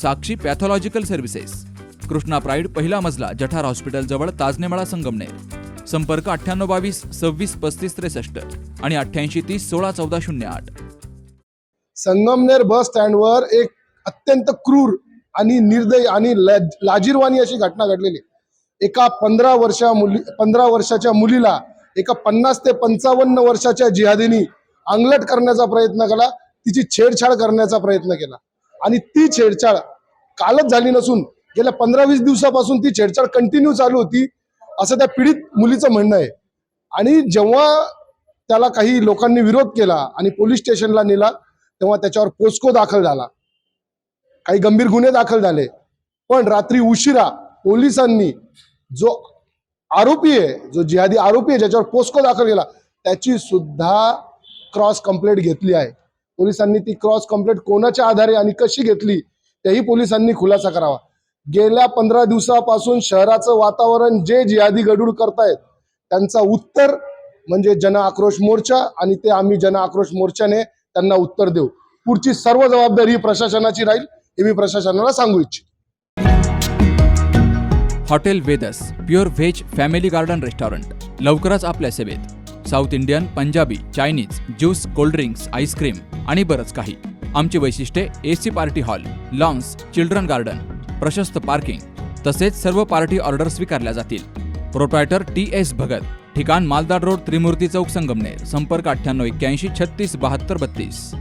Sakshi pathological services Krishna Pride पहिला मजला जठार हॉस्पिटलजवळ ताजनेमाळा संगमनेर. संपर्क अठ्ठ्याण्णव बावीस सव्वीस पस्तीस त्रेसष्ट आणि अठ्ठ्याऐंशी तीस सोळा चौदा शून्य आठ. संगमनेर बस स्टँडवर एक अत्यंत क्रूर आणि निर्दयी आणि लाजीरवाणी अशी घटना घडलेली. एका पंधरा वर्षा मुली पंधरा वर्षाच्या मुलीला एका पन्नास ते पंचावन्न वर्षाच्या जिहादीनी अंगलट करण्याचा प्रयत्न केला तिची छेडछाड करण्याचा प्रयत्न केला. आणि ती छेडछाड कालच झाली नसून गेल्या पंधरा वीस दिवसापासून ती छेडछाड कंटिन्यू चालू होती असं त्या पीडित मुलीचं म्हणणं आहे. आणि जेव्हा त्याला काही लोकांनी विरोध केला आणि पोलीस स्टेशनला नेला तेव्हा त्याच्यावर पोस्को दाखल झाला. काही गंभीर गुन्हे दाखल झाले. पण रात्री उशिरा पोलिसांनी जो आरोपी आहे जो जिहादी आरोपी आहे ज्याच्यावर पोस्को दाखल केला त्याची सुद्धा क्रॉस कंप्लेंट घेतली आहे. पोलिसांनी ती क्रॉस कम्प्लेट कोणाच्या आधारे आणि कशी घेतली तेही पोलिसांनी खुलासा करावा. गेल्या पंधरा दिवसापासून शहराचं वातावरण जे जिहादी गडूळ करतायत त्यांचा उत्तर म्हणजे जन आक्रोश मोर्चा आणि ते आम्ही जन आक्रोश मोर्चाने त्यांना उत्तर देऊ. पुढची सर्व जबाबदारी ही प्रशासनाची राहील हे मी प्रशासनाला सांगू इच्छितो. Hotel Vedas pure veg family garden restaurant लवकरच आपल्या सेवेत. South Indian Punjabi Chinese juice cold drinks ice cream आणि बरंच काही. आमची वैशिष्ट्ये A C party hall lawns children garden प्रशस्त पार्किंग तसेच सर्व पार्टी ऑर्डर स्वीकारल्या जातील. प्रोप्रायटर टी एस भगत ठिकाण मालदाड रोड त्रिमूर्ती चौक संगमनेर संपर्क अठ्ठ्याण्णव एक्क्याऐंशी छत्तीस बहात्तर बत्तीस.